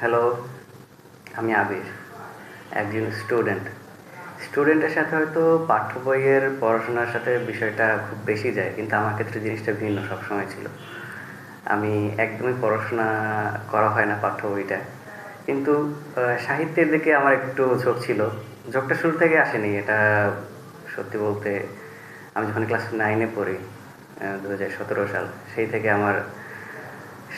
Hello আমি আবির, একজন student স্টুডেন্টের সাথে হয়তো পাঠ্য বইয়ের পড়াশোনার সাথে বিষয়টা খুব বেশি যায়, কিন্তু আমার ক্ষেত্রে জিনিসটা ভিন্ন সবসময় ছিল। আমি একদমই পড়াশোনা করা হয় না পাঠ্য বইটা। কিন্তু সাহিত্যের দিকে আমার একটু ঝোঁক ছিল। ঝোঁকটা শুরু থেকে আসেনি, এটা সত্যি বলতে আমি যখন ক্লাস নাইনে পড়ি দু হাজার সতেরো সাল, সেই থেকে আমার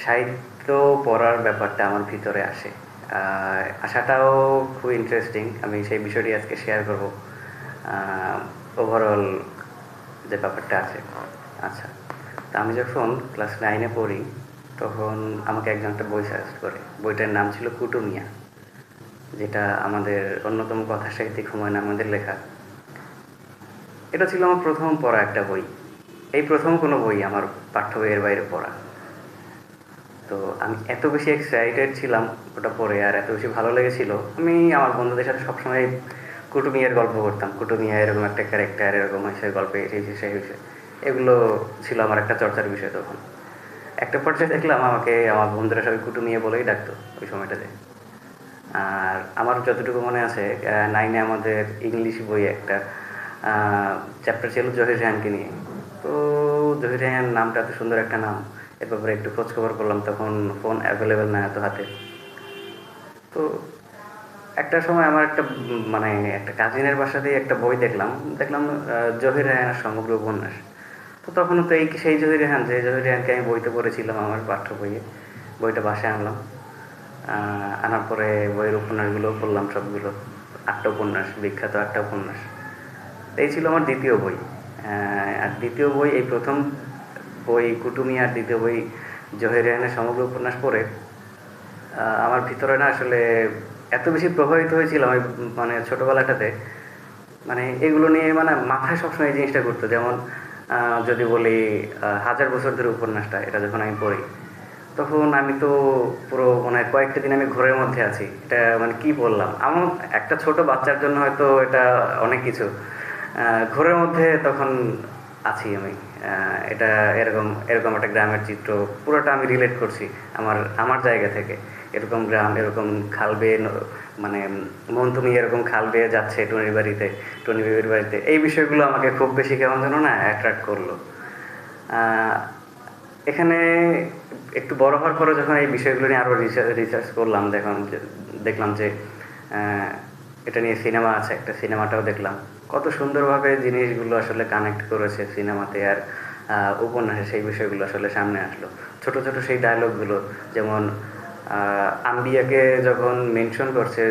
সাহিত্য পড়ার ব্যাপারটা আমার ভিতরে আসে। আহ, আশাটাও খুব ইন্টারেস্টিং আমি সেই বিষয়টি আজকে শেয়ার করব। ওভারঅল যে ব্যাপারটা আছে। আচ্ছা তা আমি যখন ক্লাস নাইনে পড়ি তখন আমাকে একজন একটা বই সাজেস্ট করে। বইটার নাম ছিল কুটুমিয়া যেটা আমাদের অন্যতম কথা সাহিত্যিক হুমায়ুন আমাদের লেখা। এটা ছিল আমার প্রথম পড়া একটা বই। এই প্রথম কোনো বই আমার পাঠ্য বইয়ের বাইরে পড়া। তো আমি এত বেশি এক্সাইটেড ছিলাম ওটা পড়ে আর এত বেশি ভালো লেগেছিল। আমি আমার বন্ধুদের সাথে সবসময় কুটুমিয়ার গল্প করতাম। কুটুমিয়া এরকম একটা ক্যারেক্টার এরকম হয়েছে গল্পে এই সেই হয়েছে এগুলো ছিল আমার একটা চর্চার বিষয় তখন। একটা পর্যায়ে দেখলাম আমাকে আমার বন্ধুরা সবাই কুটুমিয়া বলেই ডাকতো ওই সময়টাতে। আর আমার যতটুকু মনে আছে নাইনে আমাদের ইংলিশ বই একটা চ্যাপ্টার ছিল জহির রেহানকে নিয়ে। তো জহির রেহান নামটা এত সুন্দর একটা নাম। এর ব্যাপারে একটু খোঁজ খবর করলাম, তখন ফোন অ্যাভেলেবেল না এত হাতে। তো একটা সময় আমার একটা মানে একটা কাজিনের বাসাতেই একটা বই দেখলাম। দেখলাম জহির রেহানের সমগ্র উপন্যাস। তো তখন তো এই সেই জহির রেহান যে জহির রেহানকে আমি বইতে পড়েছিলাম আমার পাঠ্য বইয়ে, বইটা বাসায় আনলাম। আনার পরে বইয়ের উপন্যাসগুলো পড়লাম সবগুলো। আটটা উপন্যাস, বিখ্যাত আটটা উপন্যাস। এই ছিল আমার দ্বিতীয় বই। আর দ্বিতীয় বই, এই প্রথম বই কুটুমি আর দ্বিতীয় বই জহির রেহানের সমগ্র উপন্যাস পড়ে আমার ভিতরে না আসলে এত বেশি প্রভাবিত হয়েছিলাম মানে ছোটবেলাটাতে। মানে এগুলো নিয়ে মানে মাথায় সবসময় এই জিনিসটা করতো যেমন যদি বলি হাজার বছর ধরে উপন্যাসটা, এটা যখন আমি পড়ি, তখন আমি তো পুরো মানে কয়েকটা দিন আমি ঘরের মধ্যে আছি। এটা মানে কি বললাম? আমার একটা ছোট বাচ্চার জন্য হয়তো এটা অনেক কিছু ঘরের মধ্যে তখন আছি আমি। এটা এরকম এরকম একটা গ্রামের চিত্র। পুরোটা আমি রিলেট করছি আমার আমার জায়গা থেকে। এরকম গ্রাম, এরকম খাল বেয়ে মানে মন তুমি এরকম খাল বেয়ে যাচ্ছে টনির বাড়িতে, টনি বেবির বাড়িতে। এই বিষয়গুলো আমাকে খুব বেশি কেমন যেন না অ্যাট্রাক্ট করল। এখানে একটু বড় হওয়ার পরে যখন এই বিষয়গুলো নিয়ে আরও রিসার্চ করলাম দেখুন যে- দেখলাম যে এটা নিয়ে সিনেমা আছে, একটা সিনেমাটাও দেখলাম। কত সুন্দরভাবে জিনিসগুলো আসলে কানেক্ট করেছে সিনেমাতে আর উপন্যাসে সেই বিষয়গুলো আসলে সামনে আসলো। ছোট ছোট সেই ডায়লগগুলো যেমন আম্বিয়াকে যখন মেনশন করছে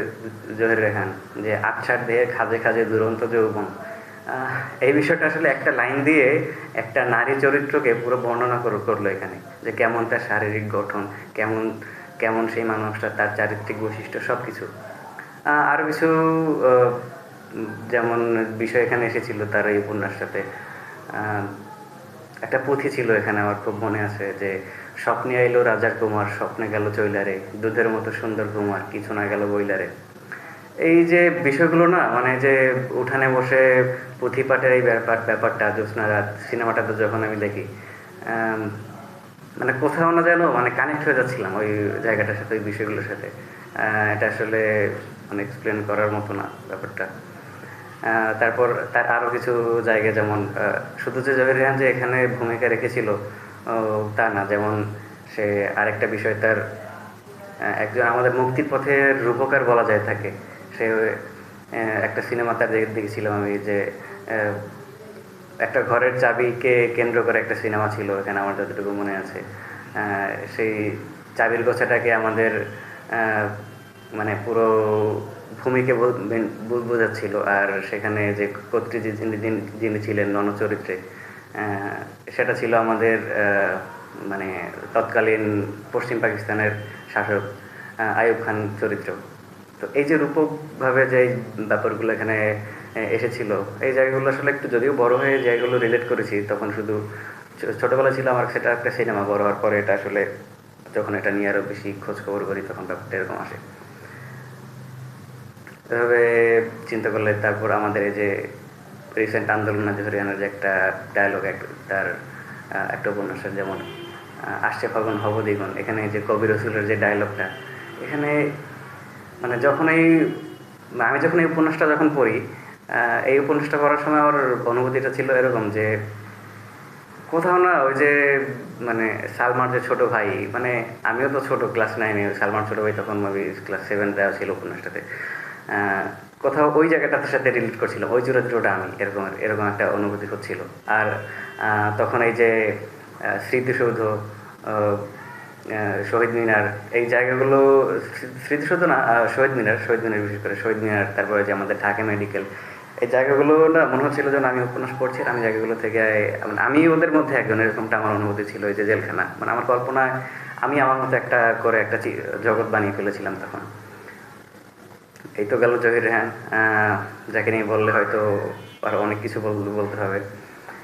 জহির রেহান যে আচ্ছার দেহে খাজে খাজে দুরন্ত যৌবন। এই বিষয়টা আসলে একটা লাইন দিয়ে একটা নারী চরিত্রকে পুরো বর্ণনা করে, করল এখানে যে, কেমন তার শারীরিক গঠন, কেমন কেমন সেই মানুষটা, তার চারিত্রিক বৈশিষ্ট্য সব কিছু আরও কিছু যেমন বিষয় এখানে এসেছিল তার এই উপন্যাসটাতে একটা পুঁথি ছিল এখানে আমার খুব মনে আছে যে, স্বপ্নে আইলো রাজার কুমার, স্বপ্নে গেল চৈলারে, দুধের মতো সুন্দর কুমার, কিছু না গেল বইলারে। এই যে বিষয়গুলো না মানে যে উঠানে বসে পুঁথি পাঠের এই ব্যাপার, ব্যাপারটা, জ্যোৎস্না রাত সিনেমাটাতে যখন আমি দেখি মানে কোথাও না যেন মানে কানেক্ট হয়ে যাচ্ছিলাম ওই জায়গাটার সাথে, ওই বিষয়গুলোর সাথে। এটা আসলে মানে এক্সপ্লেন করার মতো না ব্যাপারটা। তারপর তার আরও কিছু জায়গা যেমন শুধু যে জহির রেহান যে এখানে ভূমিকা রেখেছিল তা না। যেমন সে আরেকটা বিষয়, তার একজন আমাদের মুক্তির পথের রূপকার বলা যায় থাকে সে একটা সিনেমা তার দেখেছিলাম আমি যে একটা ঘরের চাবিকে কেন্দ্র করে একটা সিনেমা ছিল, এখানে আমার যতটুকু মনে আছে। সেই চাবির গোছাটাকে আমাদের মানে পুরো ভূমিকে বোঝাচ্ছিল। আর সেখানে যে কর্তৃ যিনি ছিলেন ননচরিত্রে সেটা ছিল আমাদের মানে তৎকালীন পশ্চিম পাকিস্তানের শাসক আহ, আইয়ুব খান চরিত্র। তো এই যে রূপকভাবে যে ব্যাপারগুলো এখানে এসেছিল এই জায়গাগুলো আসলে একটু যদিও বড় হয়ে জায়গাগুলো রিলেট করেছি তখন শুধু ছোটবেলা ছিল আমার সেটা একটা সিনেমা বড় হওয়ার পরে এটা আসলে যখন এটা নিয়ে আরও বেশি খোঁজখবর করি তখন ব্যাপারটা এরকম আসে। এভাবে চিন্তা করলে তারপর আমাদের এই যে রিসেন্ট আন্দোলন হরিয়ানার যে একটা ডায়লগ তার একটা উপন্যাসের যেমন আসছে ফাগুন, হব দ্বিগুণ। এখানে যে কবি রসুলের যে ডায়লগটা এখানে মানে যখন এই আমি যখন এই উপন্যাসটা যখন পড়ি এই উপন্যাসটা পড়ার সময় আমার অনুভূতিটা ছিল এরকম যে, কোথাও না ওই যে মানে সালমার যে ছোট ভাই মানে আমিও তো ছোট ক্লাস নাইনে সালমার ছোট ভাই তখন ক্লাস সেভেন দেওয়া ছিল উপন্যাসটাতে। কোথাও ওই জায়গাটার সাথে রিলেট করছিলাম ওই চরিত্রটা আমি, এরকম এরকম একটা অনুভূতি হচ্ছিল। আর তখন এই যে স্মৃতিসৌধ শহীদ মিনার, এই জায়গাগুলো, স্মৃতিসৌধ না শহীদ মিনার শহীদ মিনার বিশেষ করে, শহীদ মিনার, তারপরে যে আমাদের ঢাকা মেডিকেল, এই জায়গাগুলো না, মনে হচ্ছিল যেন আমি উপন্যাস পড়ছি, আমি জায়গাগুলো থেকে মানে আমি ওদের মধ্যে একজন, এরকমটা আমার অনুভূতি ছিল, এই যে জেলখানা। মানে আমার কল্পনায় আমি আমার মতো একটা করে একটা জগৎ বানিয়ে ফেলেছিলাম তখন। এই তো গেল জহির রেহান যাকে নিয়ে বললে হয়তো আরও অনেক কিছু বল- বলতে হবে।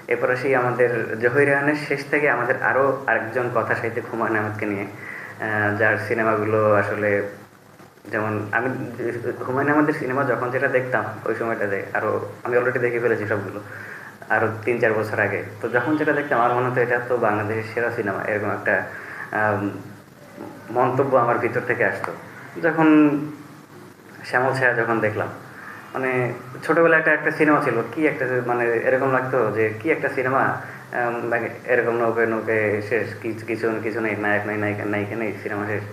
এরপরে সেই আমাদের জহির রেহানের শেষ থেকে আমাদের আরও আরেকজন কথা সাহিত্যিক হুমায়ুন আহমেদকে নিয়ে যার সিনেমাগুলো আসলে যেমন আমি হুমায়ুন আহমেদের সিনেমা যখন যেটা দেখতাম, ওই সময়টাতে আরও আমি অলরেডি দেখে ফেলেছি সবগুলো আরও তিন চার বছর আগে। তো যখন যেটা দেখতাম, আমার মনে হতো এটা তো বাংলাদেশের সেরা সিনেমা, এরকম একটা মন্তব্য আমার ভিতর থেকে আসতো। যখন শ্যামল ছায়া যখন দেখলাম মানে ছোটবেলায় একটা একটা সিনেমা ছিল, কি একটা মানে এরকম লাগতো যে, কি একটা সিনেমা এরকম নৌকে নৌকে শেষ, কিছু কিছু নেই, নায়ক নেই, নায়িকা নায়িকা নেই, সিনেমা শেষ।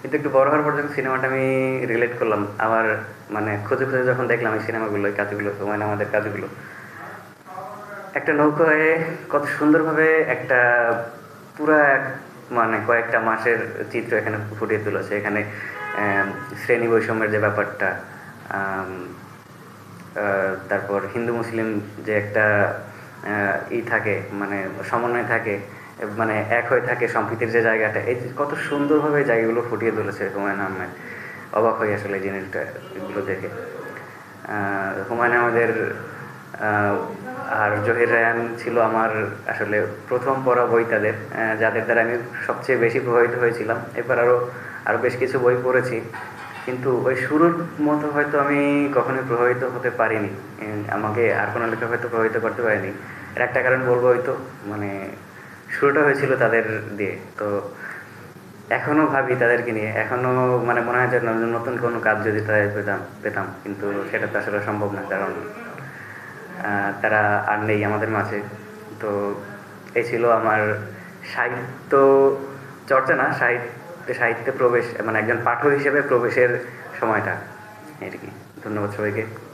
কিন্তু একটু বড় হওয়ার পর যখন সিনেমাটা আমি রিলেট করলাম আবার মানে খুঁজে খুঁজে যখন দেখলাম এই সিনেমাগুলো, এই কাজগুলো মানে আমাদের কাজগুলো, একটা নৌকায় কত সুন্দরভাবে একটা পুরা মানে কয়েকটা মাসের চিত্র এখানে ফুটিয়ে তুলেছে। এখানে শ্রেণি বৈষম্যের যে ব্যাপারটা তারপর হিন্দু মুসলিম যে একটা ই থাকে মানে সমন্বয় থাকে মানে এক হয়ে থাকে সম্প্রীতির যে জায়গাটা এই কত সুন্দরভাবে জায়গাগুলো ফুটিয়ে তুলেছে হুমায়ুন আহমেদ। অবাক হয়ে আসলে জিনিসটা এগুলো দেখে। হুমায়ুন আহমেদের আহ, আর জহির রায়ান ছিল আমার আসলে প্রথম পড়া বই তাদের যাদের দ্বারা আমি সবচেয়ে বেশি প্রভাবিত হয়েছিলাম। এবার আরও আরও বেশ কিছু বই পড়েছি। কিন্তু ওই শুরুর মতো হয়তো আমি কখনোই প্রভাবিত হতে পারিনি। আমাকে আর কোনো লেখক হয়তো প্রভাবিত করতে পারেনি। এর একটা কারণ বলব হয়তো মানে শুরুটা হয়েছিল তাদের দিয়ে। তো এখনও ভাবি তাদেরকে নিয়ে। এখনও মানে মনে হয় যে নতুন কোনো কাজ যদি তাদের পেতাম পেতাম। কিন্তু সেটা তো আসলে সম্ভব না, কারণ তারা আর নেই আমাদের মাঝে। তো এই ছিল আমার সাহিত্য চর্চা না, সাহিত্যে সাহিত্যে প্রবেশ মানে একজন পাঠক হিসেবে প্রবেশের সময়টা। আর কি। ধন্যবাদ সবাইকে।